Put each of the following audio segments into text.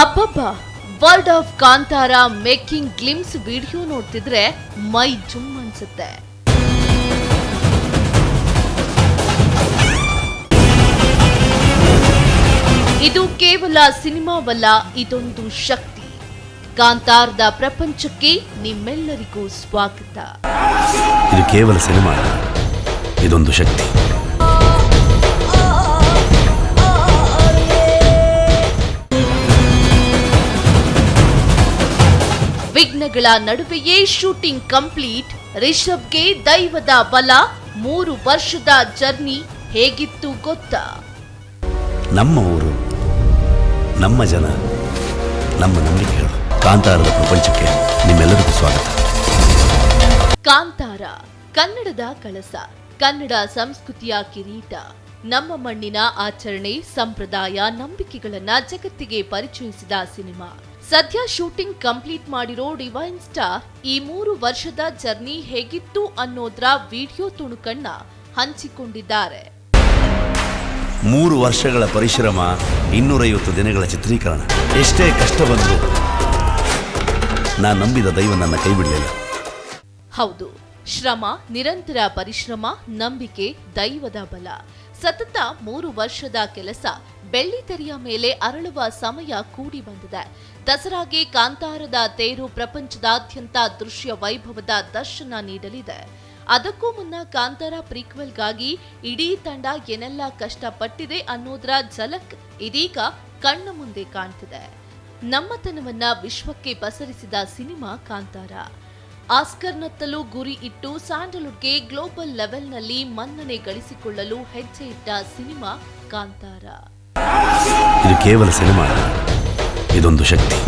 ಅಬ್ಬಬ್ಬ world of Kantara making glimpse video ನೋಡ್ತಿದ್ರೆ ಮೈ ಜುಮ್ ಅನ್ಸುತ್ತೆ. ಇದು ಕೇವಲ ಸಿನಿಮಾವಲ್ಲ, ಇದೊಂದು ಶಕ್ತಿ. ಕಾಂತಾರದ ಪ್ರಪಂಚಕ್ಕೆ ನಿಮ್ಮೆಲ್ಲರಿಗೂ ಸ್ವಾಗತ. ಇದು ಕೇವಲ ಸಿನಿಮಾ. ಇದೊಂದು ಶಕ್ತಿ. ವಿಘ್ನಗಳ ನಡುವೆಯೇ ಶೂಟಿಂಗ್ ಕಂಪ್ಲೀಟ್ ರಿಷಬ್ಗೆ ದೈವದ ಬಲ. ಮೂರು ವರ್ಷದ ಜರ್ನಿ ಹೇಗಿತ್ತು ಗೊತ್ತಾ? ನಮ್ಮ ಊರು ನಮ್ಮ ಜನ ನಮ್ಮ ನಂಬಿಕೆಗಳು. ಕಾಂತಾರದ ಪ್ರಪಂಚಕ್ಕೆ ನಿಮ್ಮೆಲ್ಲರಿಗೂ ಸ್ವಾಗತ. ಕಾಂತಾರ ಕನ್ನಡದ ಕಳಸ ಕನ್ನಡ ಸಂಸ್ಕೃತಿಯ ಕಿರೀಟ. ನಮ್ಮ ಮಣ್ಣಿನ ಆಚರಣೆ ಸಂಪ್ರದಾಯ ನಂಬಿಕೆಗಳನ್ನ ಜಗತ್ತಿಗೆ ಪರಿಚಯಿಸಿದ ಸಿನಿಮಾ. ಸದ್ಯ ಶೂಟಿಂಗ್ ಕಂಪ್ಲೀಟ್ ಮಾಡಿರೋ ಡಿವೈನ್ ಸ್ಟಾರ್ ಈ ಮೂರು ವರ್ಷದ ಜರ್ನಿ ಹೇಗಿತ್ತು ಅನ್ನೋದ್ರ ವಿಡಿಯೋ ತುಣುಕನ್ನ ಹಂಚಿಕೊಂಡಿದ್ದಾರೆ. ಮೂರು ವರ್ಷಗಳ ಪರಿಶ್ರಮ ಇನ್ನೂರೈವತ್ತು ದಿನಗಳ ಚಿತ್ರೀಕರಣ. ಎಷ್ಟೇ ಕಷ್ಟ ಬಂದರೂ ನಾನು ನಂಬಿದ ದೈವ ನನ್ನ ಕೈ ಬಿಡಲಿಲ್ಲ. ಹೌದು ಶ್ರಮ ನಿರಂತರ ಪರಿಶ್ರಮ ನಂಬಿಕೆ ದೈವದ ಬಲ. ಸತತ ಮೂರು ವರ್ಷದ ಕೆಲಸ ಬೆಳ್ಳಿತೆರೆಯ ಮೇಲೆ ಅರಳುವ ಸಮಯ ಕೂಡಿ ಬಂದಿದೆ. ದಸರಾಗೆ ಕಾಂತಾರದ ತೇರು ಪ್ರಪಂಚದಾದ್ಯಂತ ದೃಶ್ಯ ವೈಭವದ ದರ್ಶನ ನೀಡಲಿದೆ. ಅದಕ್ಕೂ ಮುನ್ನ ಕಾಂತಾರ ಪ್ರೀಕ್ವೆಲ್ಗಾಗಿ ಇಡೀ ತಂಡ ಏನೆಲ್ಲ ಕಷ್ಟಪಟ್ಟಿದೆ ಅನ್ನೋದರ ಝಲಕ್ ಇದೀಗ ಕಣ್ಣ ಮುಂದೆ ಕಾಣ್ತಿದೆ. ನಮ್ಮತನವನ್ನ ವಿಶ್ವಕ್ಕೆ ಪಸರಿಸಿದ ಸಿನಿಮಾ ಕಾಂತಾರ. ಆಸ್ಕರ್ನತ್ತಲೂ ಗುರಿ ಇಟ್ಟು ಸ್ಯಾಂಡಲ್ವುಡ್ಗೆ ಗ್ಲೋಬಲ್ ಲೆವೆಲ್ನಲ್ಲಿ ಮನ್ನಣೆ ಗಳಿಸಿಕೊಳ್ಳಲು ಹೆಜ್ಜೆ ಇಟ್ಟ ಸಿನಿಮಾ ಕಾಂತಾರ. ಇದು ಕೇವಲ ಸಿನಿಮಾ ಅಲ್ಲ. ಇದೊಂದು ಶಕ್ತಿ.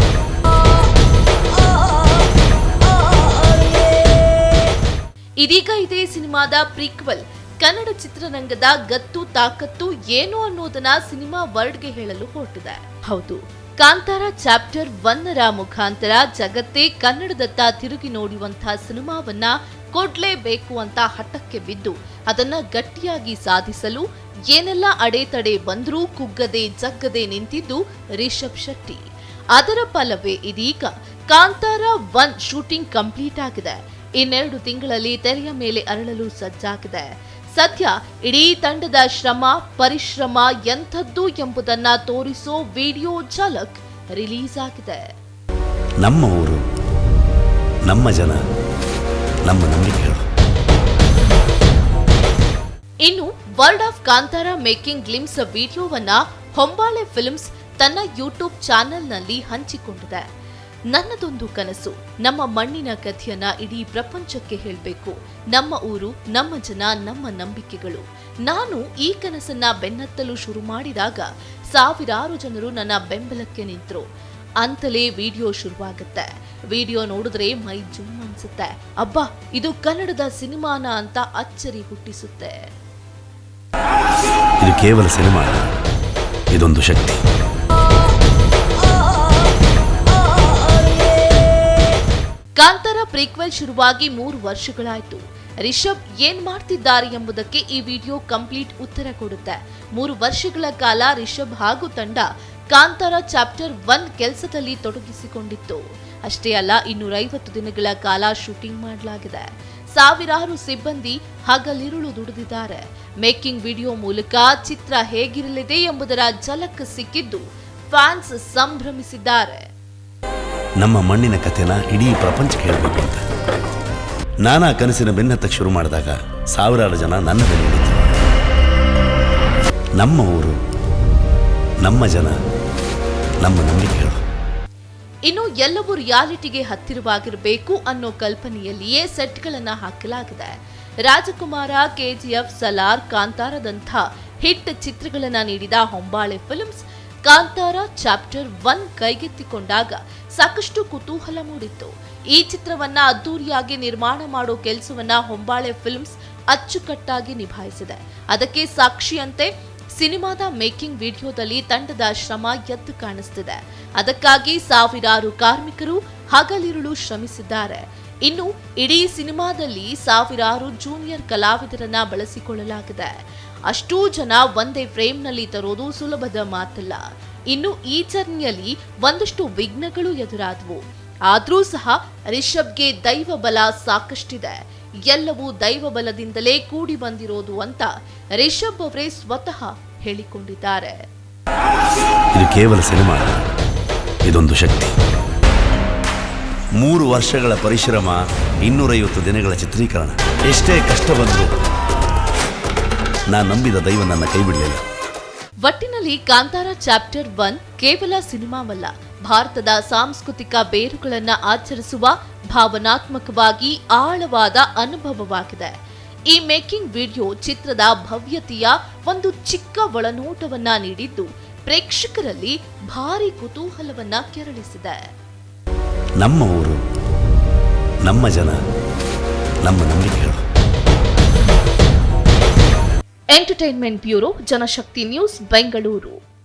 ಇದೀಗ ಇದೇ ಸಿನಿಮಾದ ಪ್ರೀಕ್ವಲ್. ಕನ್ನಡ ಚಿತ್ರರಂಗದ ಗತ್ತು, ತಾಕತ್ತು ಏನು ಅನ್ನೋದನ್ನ ಸಿನಿಮಾ ವರ್ಡ್ಗೆ ಹೇಳಲು ಹೊರಟಿದೆ. ಹೌದು. ಕಾಂತಾರ ಚಾಪ್ಟರ್ ಒನ್ನರ ಮುಖಾಂತರ ಜಗತ್ತೇ ಕನ್ನಡದತ್ತ ತಿರುಗಿ ನೋಡುವಂತಹ ಸಿನಿಮಾವನ್ನ ಕೊಡ್ಲೇಬೇಕು ಅಂತ ಹಠಕ್ಕೆ ಬಿದ್ದು, ಅದನ್ನ ಗಟ್ಟಿಯಾಗಿ ಸಾಧಿಸಲು ಏನೆಲ್ಲ ಅಡೆತಡೆ ಬಂದರೂ ಕುಗ್ಗದೆ ಜಗ್ಗದೆ ನಿಂತಿದ್ದು ರಿಷಬ್ ಶೆಟ್ಟಿ. ಅದರ ಫಲವೇ ಇದೀಗ ಕಾಂತಾರ ಒನ್ ಶೂಟಿಂಗ್ ಕಂಪ್ಲೀಟ್ ಆಗಿದೆ. ಇನ್ನೆರಡು ತಿಂಗಳಲ್ಲಿ ತೆರೆಯ ಮೇಲೆ ಅರಳಲು ಸಜ್ಜಾಗಿದೆ. ಸದ್ಯ ಇಡೀ ತಂಡದ ಶ್ರಮ ಪರಿಶ್ರಮ ಎಂಥದ್ದು ಎಂಬುದನ್ನ ತೋರಿಸೋ ವಿಡಿಯೋ ಝಲಕ್ ರಿಲೀಸ್ ಆಗಿದೆ. ನಮ್ಮ ಊರು ನಮ್ಮ ಜನ ನಮ್ಮ ನಂಬಿಕೆಗಳು. ಇನ್ನು world of Kantara making glimpse ವಿಡಿಯೋವನ್ನ ಹೊಂಬಾಳೆ ಫಿಲ್ಮ್ಸ್ ತನ್ನ ಯೂಟ್ಯೂಬ್ ಚಾನೆಲ್ನಲ್ಲಿ ಹಂಚಿಕೊಂಡಿದೆ. ನನ್ನದೊಂದು ಕನಸು, ನಮ್ಮ ಮಣ್ಣಿನ ಕಥೆಯನ್ನ ಇಡೀ ಪ್ರಪಂಚಕ್ಕೆ ಹೇಳಬೇಕು. ನಮ್ಮ ಊರು, ನಮ್ಮ ಜನ, ನಮ್ಮ ನಂಬಿಕೆಗಳು. ನಾನು ಈ ಕನಸನ್ನ ಬೆನ್ನತ್ತಲು ಶುರು ಮಾಡಿದಾಗ ಸಾವಿರಾರು ಜನರು ನನ್ನ ಬೆಂಬಲಕ್ಕೆ ನಿಂತರು. ಅಂತಲೇ ವಿಡಿಯೋ ಶುರುವಾಗುತ್ತೆ. ವಿಡಿಯೋ ನೋಡಿದ್ರೆ ಮೈ ಜುಮ್ ಅನ್ಸುತ್ತೆ ಅಬ್ಬಾ, ಇದು ಕನ್ನಡದ ಸಿನಿಮಾನ ಅಂತ ಅಚ್ಚರಿ ಹುಟ್ಟಿಸುತ್ತೆ. ಇದು ಕೇವಲ ಸಿನಿಮಾ ಅಲ್ಲ. ಇದೊಂದು ಶಕ್ತಿ. ಕಾಂತಾರ ಪ್ರೀಕ್ವೆಲ್ ಶುರುವಾಗಿ ಮೂರು ವರ್ಷಗಳಾಯಿತು. ರಿಷಬ್ ಏನ್ ಮಾಡ್ತಿದ್ದಾರೆ ಎಂಬುದಕ್ಕೆ ಈ ವಿಡಿಯೋ ಕಂಪ್ಲೀಟ್ ಉತ್ತರ ಕೊಡುತ್ತೆ. ಮೂರು ವರ್ಷಗಳ ಕಾಲ ರಿಷಬ್ ಹಾಗೂ ತಂಡ ಕಾಂತಾರ ಚಾಪ್ಟರ್ ಒನ್ ಕೆಲಸದಲ್ಲಿ ತೊಡಗಿಸಿಕೊಂಡಿತ್ತು. ಅಷ್ಟೇ ಅಲ್ಲ, ಇನ್ನೂರೈವತ್ತು ದಿನಗಳ ಕಾಲ ಶೂಟಿಂಗ್ ಮಾಡಲಾಗಿದೆ. ಸಾವಿರಾರು ಸಿಬ್ಬಂದಿ ಹಗಲಿರುಳು ದುಡಿದಿದ್ದಾರೆ. ಮೇಕಿಂಗ್ ವಿಡಿಯೋ ಮೂಲಕ ಚಿತ್ರ ಹೇಗಿರಲಿದೆ ಎಂಬುದರ ಝಲಕ್ ಸಿಕ್ಕಿದ್ದು ಫ್ಯಾನ್ಸ್ ಸಂಭ್ರಮಿಸಿದ್ದಾರೆ. ನಮ್ಮ ಮಣ್ಣಿನ ಕಥೆನ ಇಡೀ ಪ್ರಪಂಚಕ್ಕೆ ಹೇಳಬೇಕು ಅಂತ. ನಾನಾ ಕನಸಿನ ಬೆನ್ನತ್ತ ಶುರು ಮಾಡಿದಾಗ ಸಾವಿರಾರು ಜನ ನನ್ನ ಬೆಲೆ ನಮ್ಮ ಊರು, ನಮ್ಮ ಜನ, ನಮ್ಮ ನಂಬಿಕೆಗಳು. ಇನ್ನು ಎಲ್ಲವೂ ರಿಯಾಲಿಟಿಗೆ ಹತ್ತಿರವಾಗಿರಬೇಕು ಅನ್ನೋ ಕಲ್ಪನೆಯಲ್ಲಿಯೇ ಸೆಟ್ಗಳನ್ನು ಹಾಕಲಾಗಿದೆ. ರಾಜಕುಮಾರ, ಕೆಜಿಎಫ್, ಸಲಾರ್, ಕಾಂತಾರದಂಥ ಹಿಟ್ ಚಿತ್ರಗಳನ್ನು ನೀಡಿದ Hombale films, Kantara chapter one ಕೈಗೆತ್ತಿಕೊಂಡಾಗ ಸಾಕಷ್ಟು ಕುತೂಹಲ ಮೂಡಿತ್ತು. ಈ ಚಿತ್ರವನ್ನ ಅದ್ದೂರಿಯಾಗಿ ನಿರ್ಮಾಣ ಮಾಡೋ ಕೆಲಸವನ್ನ ಹೊಂಬಾಳೆ ಫಿಲ್ಮ್ಸ್ ಅಚ್ಚುಕಟ್ಟಾಗಿ ನಿಭಾಯಿಸಿದೆ. ಅದಕ್ಕೆ ಸಾಕ್ಷಿಯಂತೆ ಸಿನಿಮಾದ ಮೇಕಿಂಗ್ ವಿಡಿಯೋದಲ್ಲಿ ತಂಡದ ಶ್ರಮ ಎದ್ದು ಕಾಣಿಸ್ತಿದೆ. ಅದಕ್ಕಾಗಿ ಸಾವಿರಾರು ಕಾರ್ಮಿಕರು ಹಗಲಿರುಳು ಶ್ರಮಿಸಿದ್ದಾರೆ. ಇನ್ನು ಇಡೀ ಸಿನಿಮಾದಲ್ಲಿ ಸಾವಿರಾರು ಜೂನಿಯರ್ ಕಲಾವಿದರನ್ನ ಬಳಸಿಕೊಳ್ಳಲಾಗಿದೆ. ಅಷ್ಟೂ ಜನ ಒಂದೇ ಫ್ರೇಮ್ನಲ್ಲಿ ತರೋದು ಸುಲಭದ ಮಾತಲ್ಲ. ಇನ್ನು ಈ ಜರ್ನಿಯಲ್ಲಿ ಒಂದಷ್ಟು ವಿಘ್ನಗಳು ಎದುರಾದವು. ಆದ್ರೂ ಸಹ ರಿಷಬ್ಗೆ ದೈವ ಬಲ ಸಾಕಷ್ಟಿದೆ. ಎಲ್ಲವೂ ದೈವ ಬಲದಿಂದಲೇ ಕೂಡಿ ಬಂದಿರೋದು ಅಂತ ರಿಷಬ್ ಅವರೇ ಸ್ವತಃ ಹೇಳಿಕೊಂಡಿದ್ದಾರೆ. ಇದು ಕೇವಲ ಸಿನಿಮಾ ಇದೊಂದು ಶಕ್ತಿ. ಮೂರು ವರ್ಷಗಳ ಪರಿಶ್ರಮ ಇನ್ನೂರೈವತ್ತು ದಿನಗಳ ಚಿತ್ರೀಕರಣ. ಎಷ್ಟೇ ಕಷ್ಟ ಬಂದರೂ ನಾನು ನಂಬಿದ ದೈವ ನನ್ನ ಕೈ ಬಿಡಲಿಲ್ಲ. ಒಟ್ಟಿನಲ್ಲಿ ಕಾಂತಾರ ಚಾಪ್ಟರ್ ಒನ್ ಕೇವಲ ಸಿನಿಮಾವಲ್ಲ ಭಾರತದ ಸಾಂಸ್ಕೃತಿಕ ಬೇರುಗಳನ್ನು ಆಚರಿಸುವ ಭಾವನಾತ್ಮಕವಾಗಿ ಆಳವಾದ ಅನುಭವವಾಗಿದೆ. ಈ ಮೇಕಿಂಗ್ ವಿಡಿಯೋ ಚಿತ್ರದ ಭವ್ಯತೆಯ ಒಂದು ಚಿಕ್ಕ ಒಳನೋಟವನ್ನ ನೀಡಿದ್ದು ಪ್ರೇಕ್ಷಕರಲ್ಲಿ ಭಾರಿ ಕುತೂಹಲವನ್ನ ಕೆರಳಿಸಿದೆ. ನಮ್ಮ ಊರು ನಮ್ಮ ಜನ ನಮ್ಮ ನಂಬಿಕೆಗಳು. Entertainment bureau Janashakti news Bengaluru.